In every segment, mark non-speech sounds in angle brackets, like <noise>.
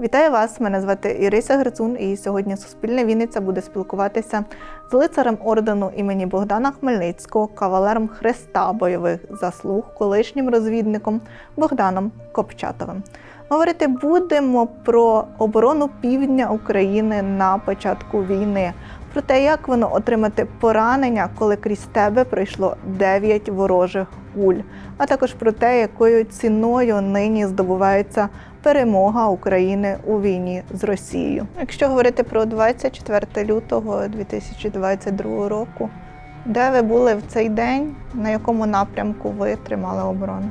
Вітаю вас! Мене звати Ірися Грицун, і сьогодні Суспільне Вінниця буде спілкуватися з лицарем ордену імені Богдана Хмельницького, кавалером Хреста бойових заслуг, колишнім розвідником Богданом Копчатовим. Говорити будемо про оборону півдня України на початку війни, про те, як воно отримати поранення, коли крізь тебе пройшло 9 ворожих куль, а також про те, якою ціною нині здобувається перемога України у війні з Росією. Якщо говорити про 24 лютого 2022 року, де ви були в цей день, на якому напрямку ви тримали оборону?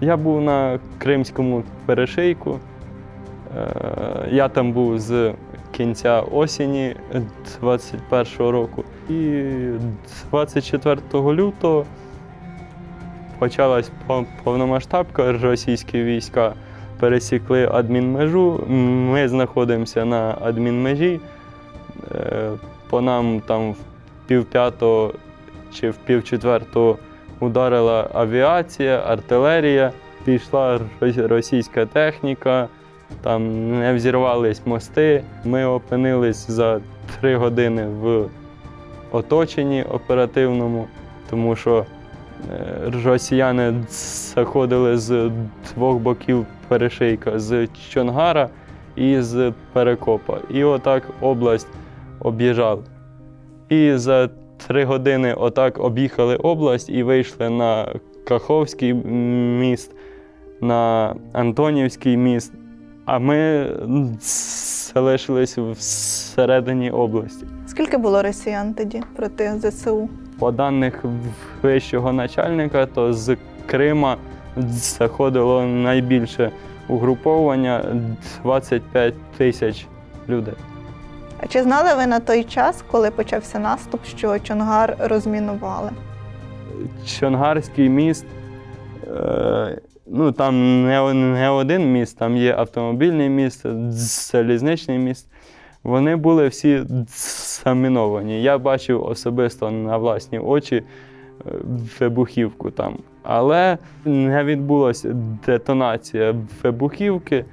Я був на Кримському перешийку. Е, Я там був з кінця осені 21-го року. І 24 лютого почалась пов- повномасштабка. Російські війська пересікли адмінмежу. Ми знаходимося на адмінмежі. Е, По нам там в півп'ятого чи в півчетвертого ударила авіація, артилерія, пішла російська техніка, там не взірвались мости. Ми опинились за три години в оточенні оперативному, тому що е, росіяни заходили з двох боків перешийка, з Чонгара і з Перекопа. І отак область об'їжджали. І за три години отак об'їхали область і вийшли на Каховський міст, на Антонівський міст. А ми залишились всередині області. Скільки було росіян тоді проти ЗСУ? По даних вищого начальника, то з Крима заходило найбільше угруповання 25 тисяч людей. А чи знали ви на той час, коли почався наступ, що Чонгар розмінували? Чонгарський міст. Е, ну, там не, один міст, там є автомобільний міст, залізничний міст. Вони були всі заміновані. Я бачив особисто на власні очі вибухівку там. Але не відбулася детонація вибухівки.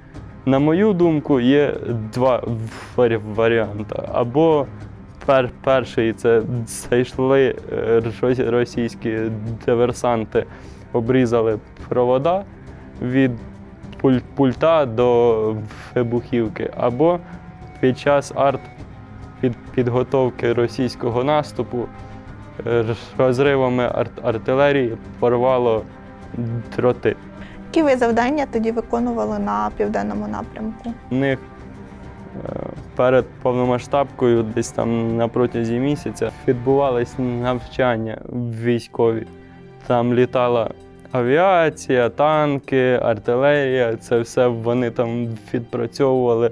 На мою думку, є два варі- варіанти. Або пер, перший це зайшли е, російські диверсанти, обрізали провода від пуль- пульта до вибухівки, або під час арт під підготовки російського наступу розривами арт- артилерії порвало дроти. Які ви завдання тоді виконували на південному напрямку? У них е, перед повномасштабкою, десь там на протязі місяця, відбувались навчання військові. Там літала авіація, танки, артилерія. Це все вони там відпрацьовували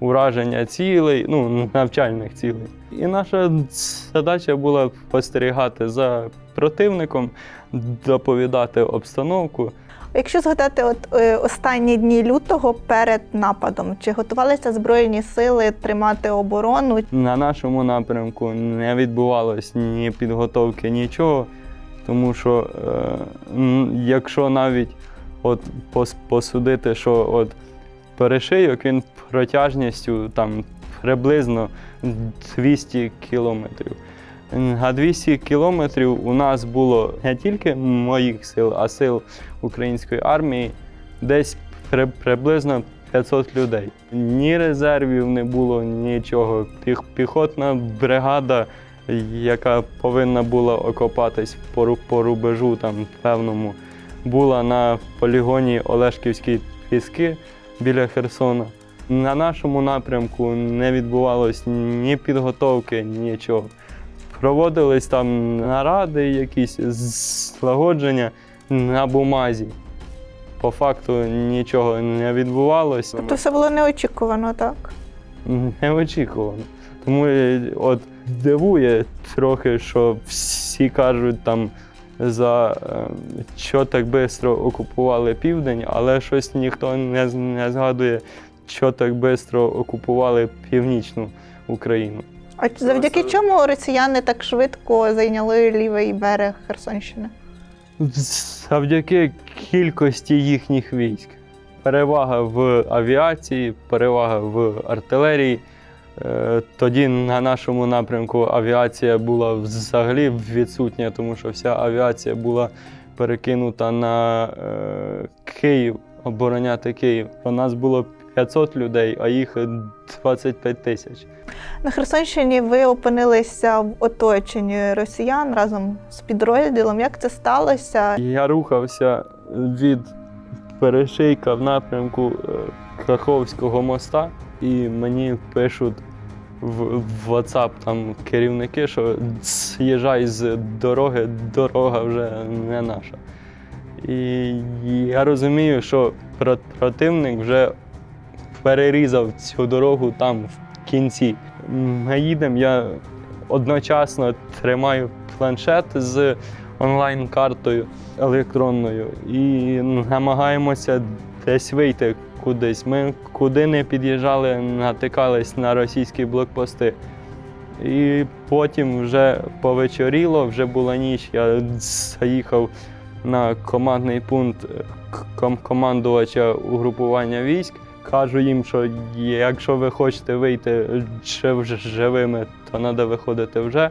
ураження цілей, ну, навчальних цілей. І наша задача була спостерігати за противником, доповідати обстановку. Якщо згадати от е, останні дні лютого перед нападом, чи готувалися збройні сили тримати оборону? На нашому напрямку не відбувалось ні підготовки, нічого. Тому що е, якщо навіть от посудити, що от перешийок він протяжністю там приблизно 200 кілометрів. А 200 кілометрів у нас було не тільки моїх сил, а сил української армії десь при, приблизно 500 людей. Ні резервів не було, нічого. Піх, піхотна бригада, яка повинна була окопатись по, по рубежу там певному, була на полігоні Олешківські піски біля Херсона. На нашому напрямку не відбувалось ні підготовки, нічого. Проводились там наради, якісь злагодження на бумазі. По факту нічого не відбувалось. Тобто все було неочікувано, так? Неочікувано. Тому е, от дивує трохи, що всі кажуть там за е, що так швидко окупували південь, але щось ніхто не, не згадує, що так швидко окупували північну Україну. А завдяки чому росіяни так швидко зайняли лівий берег Херсонщини? Завдяки кількості їхніх військ. перевага в авіації, перевага в артилерії. Е, Тоді на нашому напрямку авіація була взагалі відсутня, тому що вся авіація була перекинута на е, Київ, обороняти Київ. У нас було 500 людей, а їх 25 тисяч. На Херсонщині ви опинилися в оточенні росіян разом з підрозділом. Як це сталося? Я рухався від перешийка в напрямку е, Каховського моста, і мені пишуть в, WhatsApp там керівники, що з'їжджай з дороги, дорога вже не наша. І я розумію, що про- противник вже перерізав цю дорогу там в кінці. Ми їдемо, я одночасно тримаю планшет з онлайн-картою електронною і намагаємося десь вийти кудись. Ми куди не під'їжджали, натикались на російські блокпости. І потім вже повечоріло, вже була ніч. Я заїхав на командний пункт е, командувача угрупування військ. Кажу їм, що якщо ви хочете вийти живими, то треба виходити вже.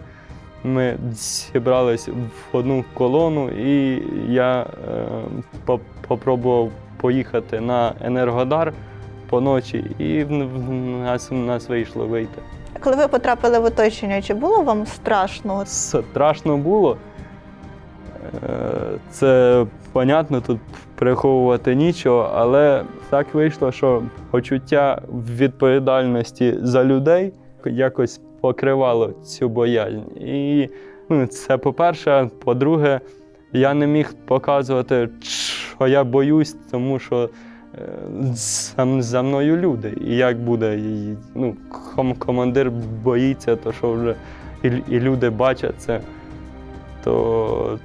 Ми зібрались в одну колону, і я е, попробував поїхати на Енергодар по ночі, і в, в нас, в нас вийшло вийти. Коли ви потрапили в оточення, чи було вам страшно? Страшно було. Е, Це понятно, тут приховувати нічого, але так вийшло, що почуття відповідальності за людей якось покривало цю боязнь. І ну, це по-перше, по-друге, я не міг показувати, що я боюсь, тому що е, за, мною люди. І як буде, ну, командир боїться, то що вже і, і люди бачать це, то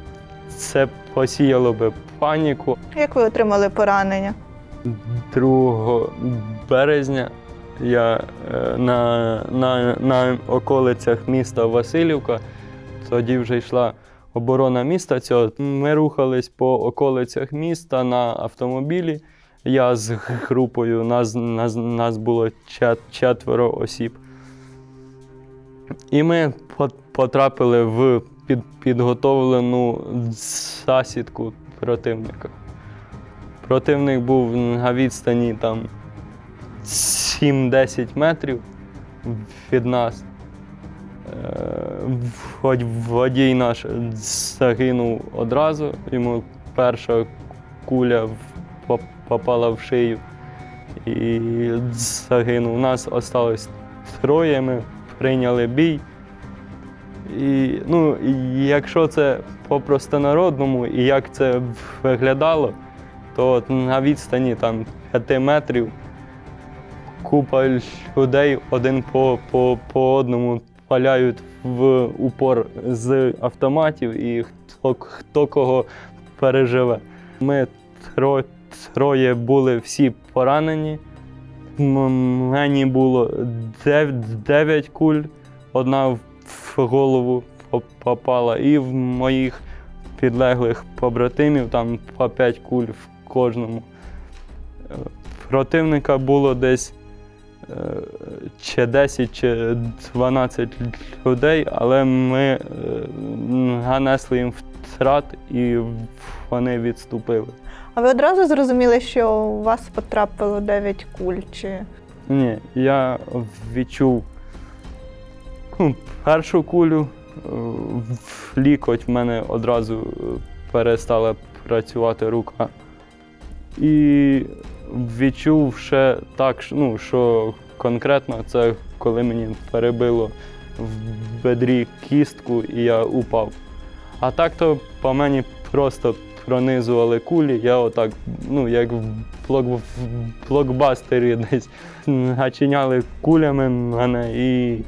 це посіяло би паніку. як ви отримали поранення? 2 березня я е, на, на, на околицях міста Васильівка, тоді вже йшла оборона міста цього. Ми рухались по околицях міста на автомобілі. Я з групою, нас, нас, нас було чет- четверо осіб. І ми потрапили в під, підготовлену засідку противника. Противник був на відстані там 7-10 метрів від нас. Вод- Водій наш загинув одразу, йому перша куля попала в шию і загинув. Нас осталось троє, ми прийняли бій. І, ну, якщо це по-простонародному, і як це виглядало, то на відстані там 5 метрів купа людей один по, по, по одному паляють в упор з автоматів і хто, хто кого переживе. Ми тро, троє були всі поранені. Мені було 9 куль, одна в голову попала, і в моїх підлеглих побратимів там по 5 куль в кожному. Е, Противника було десь чи 10 чи 12 людей, але ми е, нанесли їм втрат і вони відступили. А ви одразу зрозуміли, що у вас потрапило 9 куль? Чи Ні, я відчув ну, першу кулю, е, в лікоть в мене одразу перестала працювати рука. І відчув ще так, ну, що конкретно це коли мені перебило в бедрі кістку і я упав. А так то по мені просто пронизували кулі. Я отак, ну, як в блок, в блокбастері десь гачиняли кулями мене і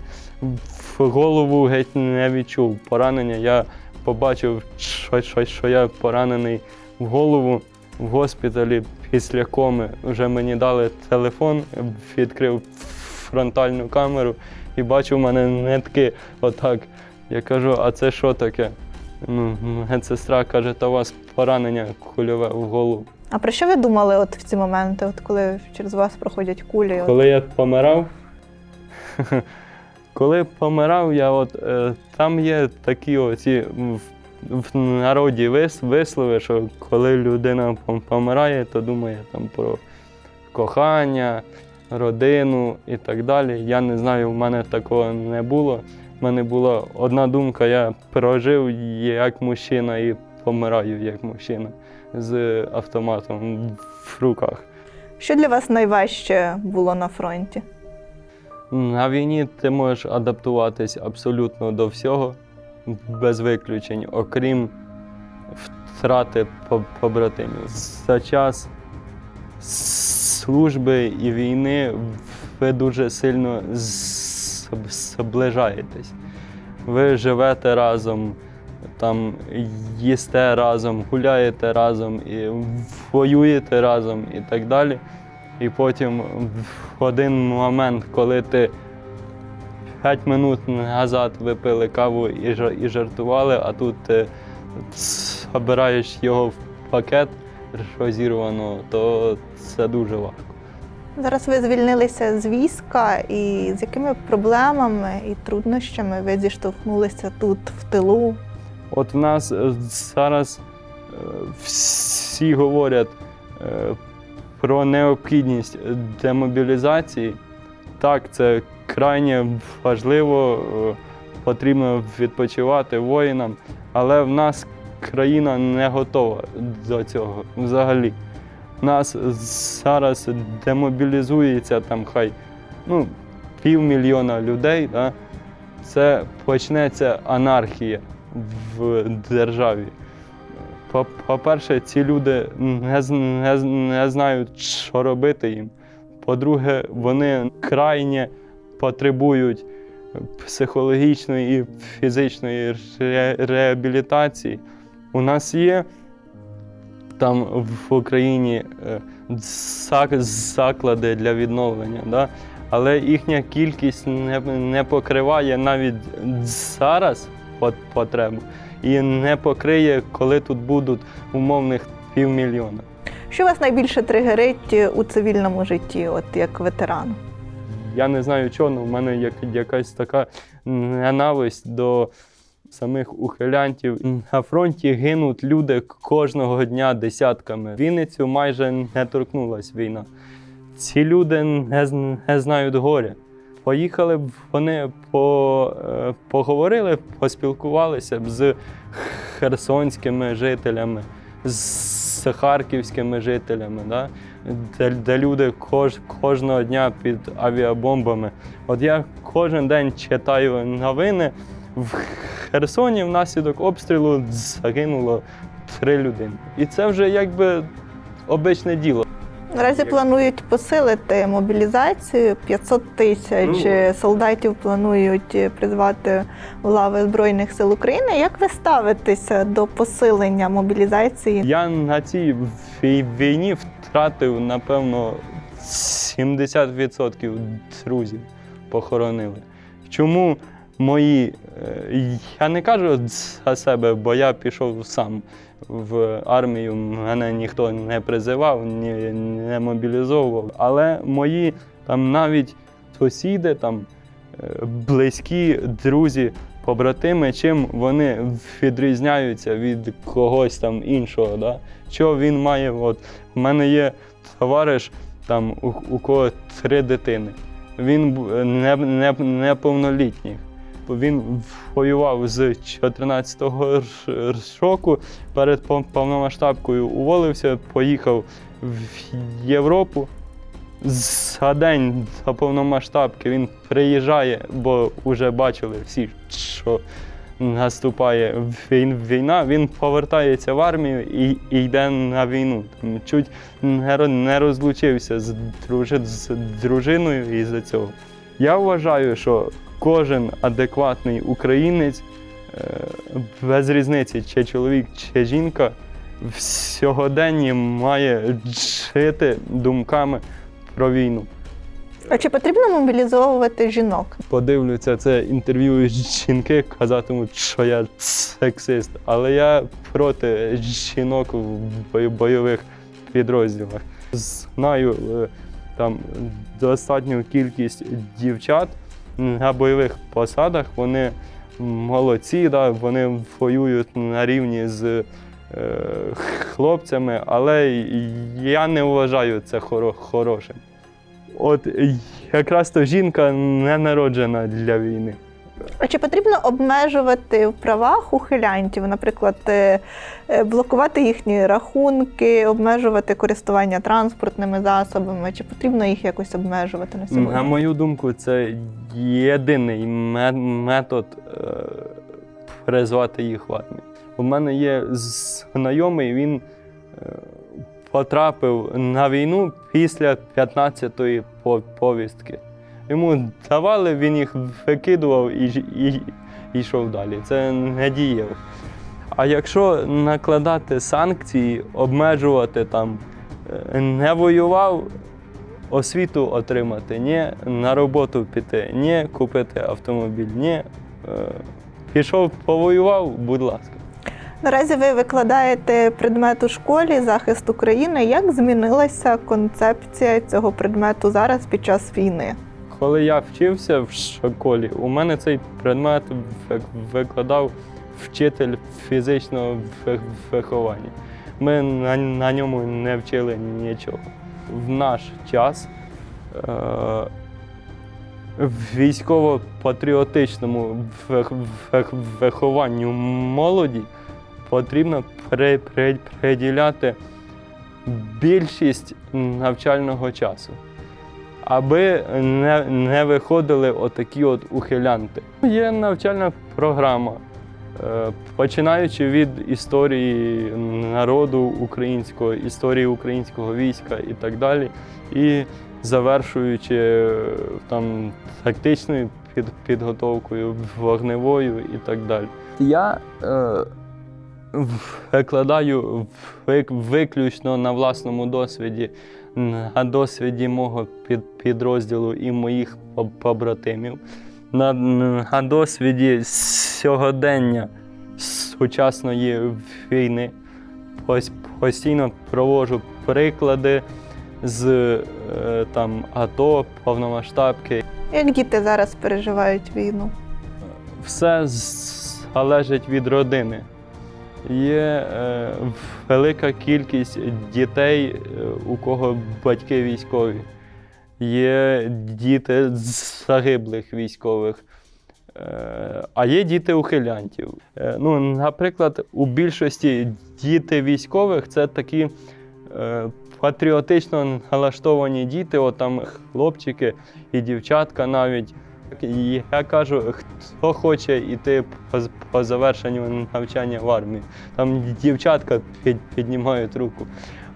в голову геть не відчув поранення. Я побачив, що, що, що я поранений в голову в госпіталі після коми. Вже мені дали телефон, відкрив фронтальну камеру і бачив у мене нитки отак. Я кажу, а це що таке? Ну, медсестра каже, та у вас поранення кульове в голову. А про що ви думали от в ці моменти, от коли через вас проходять кулі? От? Коли я помирав, <laughs> коли помирав, я от е, там є такі оці в, народі вис, вислови, що коли людина помирає, то думає там про кохання, родину і так далі. Я не знаю, в мене такого не було. У мене була одна думка, я прожив як мужчина і помираю як мужчина з автоматом в руках. Що для вас найважче було на фронті? На війні ти можеш адаптуватись абсолютно до всього, без виключень, окрім втрати побратимів. За час служби і війни ви дуже сильно зближаєтесь. Ви живете разом, там, їсте разом, гуляєте разом, і воюєте разом і так далі. І потім в один момент, коли ти 5 минут назад випили каву і, жартували, а тут збираєш його в пакет розірвано, то це дуже важко. Зараз ви звільнилися з війська, і з якими проблемами і труднощами ви зіштовхнулися тут в тилу? От в нас е, зараз е, всі говорять е, про необхідність демобілізації. Так, це крайне важливо, е, потрібно відпочивати воїнам, але в нас країна не готова до цього взагалі. Нас зараз демобілізується там хай ну, півмільйона людей. Да? Це почнеться анархія в державі. По- По-перше, ці люди не, не, не знають, що робити їм. По-друге, вони крайне потребують психологічної і фізичної ре- реабілітації. У нас є там в Україні е, заклади для відновлення, да? але їхня кількість не, не покриває навіть зараз потребу і не покриє, коли тут будуть умовних півмільйона. Що вас найбільше тригерить у цивільному житті, от як ветерану? Я не знаю чого, але в мене як, якась така ненависть до самих ухилянтів. На фронті гинуть люди кожного дня десятками. Вінницю майже не торкнулась війна. Ці люди не, не знають горя. Поїхали б вони по, е, поговорили, поспілкувалися б з херсонськими жителями, з харківськими жителями, да? Де, де люди кож, кожного дня під авіабомбами. От я кожен день читаю новини. В Херсоні внаслідок обстрілу загинуло три людини. І це вже якби обичне діло. Наразі планують посилити мобілізацію. 500 тисяч Ну. солдатів планують призвати в лави Збройних сил України. Як ви ставитеся до посилення мобілізації? Я на цій війні втратив, напевно, 70% друзів похоронили. Чому мої. е, Я не кажу за себе, бо я пішов сам в армію, мене ніхто не призивав, ні, не мобілізовував. Але мої там навіть сусіди, там, е, близькі друзі, побратими, чим вони відрізняються від когось там іншого. Да? Що він має? От, в мене є товариш, там, у, у кого три дитини. Він бу- не, не, неповнолітній. Він воював з 14-го року, перед повномасштабкою уволився, поїхав в Європу. За день до повномасштабки він приїжджає, бо вже бачили всі, що наступає війна. Він повертається в армію і, і йде на війну. Чуть не, розлучився з, дружи, з дружиною із-за цього. Я вважаю, що кожен адекватний українець, е, без різниці, чи чоловік, чи жінка, в сьогоденні має жити думками про війну. А чи потрібно мобілізовувати жінок? Подивлюся це інтерв'ю жінки, казатимуть, що я сексист, але я проти жінок в бойових підрозділах. Знаю е, там достатню кількість дівчат на бойових посадах. Вони молодці, да, вони воюють на рівні з е, хлопцями, але я не вважаю це хоро- хорошим. От якраз то жінка не народжена для війни. А чи потрібно обмежувати в правах ухилянтів, наприклад, е, е, блокувати їхні рахунки, обмежувати користування транспортними засобами? Чи потрібно їх якось обмежувати на сьогодні? На мою думку, це єдиний метод е, призвати їх в армію. У мене є знайомий, він потрапив на війну після 15-ї повістки. Йому давали, він їх викидував і, і, і йшов далі. Це не дієво. А якщо накладати санкції, обмежувати там, е, не воював, освіту отримати, ні на роботу піти, ні купити автомобіль, ні е, пішов, повоював, будь ласка. Наразі ви викладаєте предмет у школі захист України. Як змінилася концепція цього предмету зараз під час війни? Коли я вчився в школі, у мене цей предмет викладав вчитель фізичного виховання. Ми на, на ньому не вчили нічого. В наш час е, військово-патріотичному ви- ви- вихованню молоді потрібно при- при- приділяти більшість навчального часу аби не, не виходили отакі от ухилянти. Є навчальна програма, е, починаючи від історії народу українського, історії українського війська і так далі, і завершуючи е, там тактичною під, підготовкою, вогневою і так далі. Я е, викладаю виключно на власному досвіді на досвіді мого підрозділу і моїх побратимів, на, на досвіді сьогодення сучасної війни. Ось постійно проводжу приклади з е, там, АТО, повномасштабки. Як діти зараз переживають війну? Все залежить від родини. Є е, велика кількість дітей, е, у кого батьки військові. Є діти загиблих військових, е, а є діти ухилянтів. Ну, наприклад, у більшості діти військових це такі патріотично налаштовані діти, от там хлопчики і дівчатка навіть. Я кажу, хто хоче йти по, завершенню навчання в армії. Там дівчатка під, піднімають руку.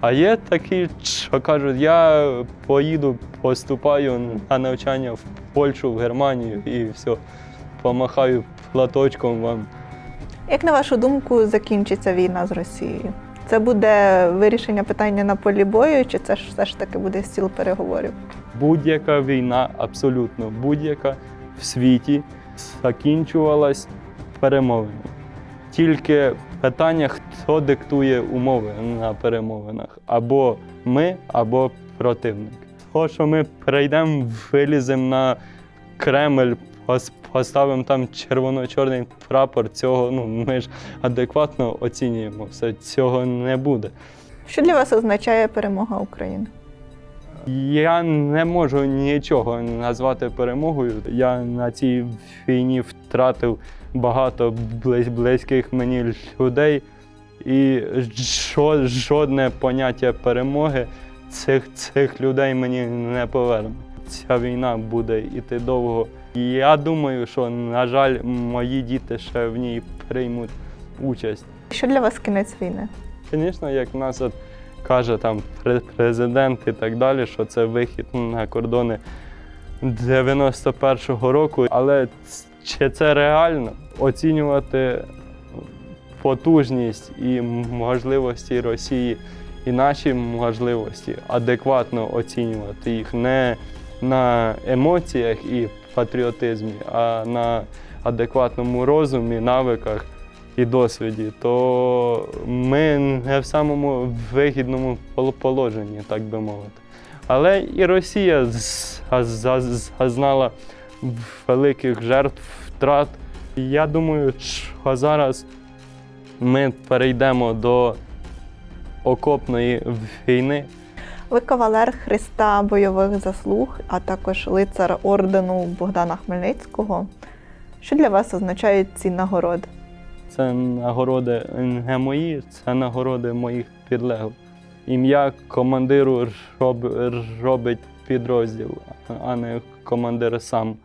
А є такі, що кажуть, я поїду, поступаю на навчання в Польщу, в Германію і все, помахаю платочком вам. Як на вашу думку, закінчиться війна з Росією? Це буде вирішення питання на полі бою, чи це ж все ж таки буде стіл переговорів? Будь-яка війна, абсолютно будь-яка в світі закінчувалась перемовинами. Тільки питання, хто диктує умови на перемовинах, або ми, або противник. То, що ми прийдемо, виліземо на Кремль, поставимо там червоно-чорний прапор, цього ну, ми ж адекватно оцінюємо. Все цього не буде. Що для вас означає перемога України? Я не можу нічого назвати перемогою. Я на цій війні втратив багато близьких мені людей, і жодне поняття перемоги цих, цих людей мені не поверне. Ця війна буде йти довго. Я думаю, що, на жаль, мої діти ще в ній приймуть участь. Що для вас кінець війни? Звісно, як нас от каже там президент і так далі, що це вихід на кордони 91-го року. Але чи це реально оцінювати потужність і можливості Росії і наші можливості адекватно оцінювати їх не на емоціях і патріотизмі, а на адекватному розумі, навиках і досвіді, то ми не в самому вигідному положенні, так би мовити. Але і Росія зазнала великих жертв, втрат. Я думаю, що зараз ми перейдемо до окопної війни. Ви кавалер Христа бойових заслуг, а також лицар ордену Богдана Хмельницького. Що для вас означають ці нагороди? Це нагороди не мої, це нагороди моїх підлеглих. Ім'я командиру роб, робить підрозділ, а не командир сам